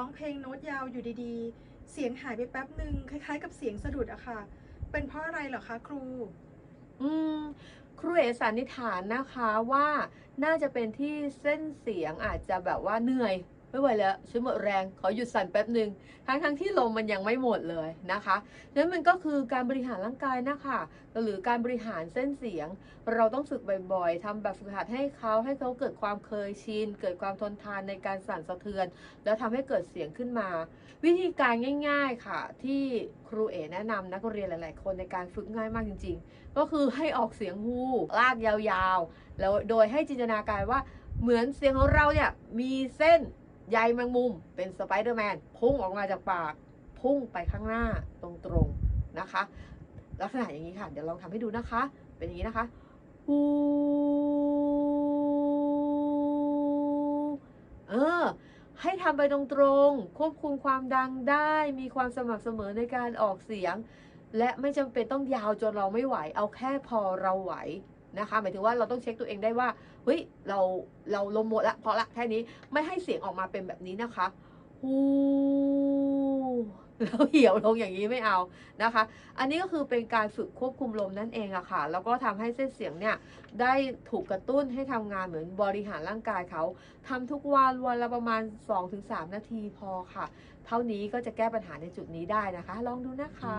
้องเพลงโน้ตยาวอยู่ดีๆ เสียงหายไปแป๊บหนึ่งคล้ายๆ กับเสียงสะดุดอะค่ะ เป็นเพราะอะไรเหรอคะครู อืมครูเอสันนิษฐานนะคะว่าน่าจะเป็นที่เส้นเสียงอาจจะแบบว่าเหนื่อย ไม่ไหวแล้วฉันหมดแรงขอหยุดสั่นแป๊บหนึ่งทั้งทั้งที่ลมมันยังไม่หมดเลยนะคะนั้นมันก็คือการบริหารร่างกายนะคะหรือการบริหารเส้นเสียง เราต้องฝึกบ่อยๆทำแบบฝึกหัดให้เขาให้เขาเกิดความเคยชินเกิดความทนทานในการสั่นสะเทือน แล้วทำให้เกิดเสียงขึ้นมา วิธีการง่าย ๆค่ะ ที่ครูเอแนะนำนักเรียนหลาย ๆ คนในการฝึกง่ายมากจริง ๆ ก็คือให้ออกเสียงฮูลากยาวๆ แล้วโดยให้จินตนาการว่าเหมือนเสียงของเราเนี่ยมีเส้น ใยแมงมุมเป็นสไปเดอร์แมนพุ่งออกมาจากปาก พุ่งไปข้างหน้าตรงๆนะคะ ลักษณะอย่างนี้ค่ะ เดี๋ยวลองทำให้ดูนะคะ เป็นอย่างนี้นะคะฮูเออให้ทำไปตรงๆ ควบคุมความดังได้ มีความสม่ำเสมอในการออกเสียง และไม่จำเป็นต้องยาวจนเราไม่ไหว เอาแค่พอเราไหว นะคะ หมายถึงว่าเราต้องเช็คตัวเองได้ว่าเฮ้ยเราเราลมหมดละพอละแค่นี้ไม่ให้เสียงออกมาเป็นแบบนี้นะคะฮูแล้วเหี่ยวลงอย่างนี้ไม่เอานะคะ อันนี้ก็คือเป็นการฝึกควบคุมลมนั่นเองอะค่ะ แล้วก็ทำให้เส้นเสียงเนี่ยได้ถูกกระตุ้นให้ทำงานเหมือนบริหารร่างกายเขาทำทุกวันวันละประมาณ 2-3 นาทีพอค่ะ เท่านี้ก็จะแก้ปัญหาในจุดนี้ได้นะคะ ลองดูนะคะ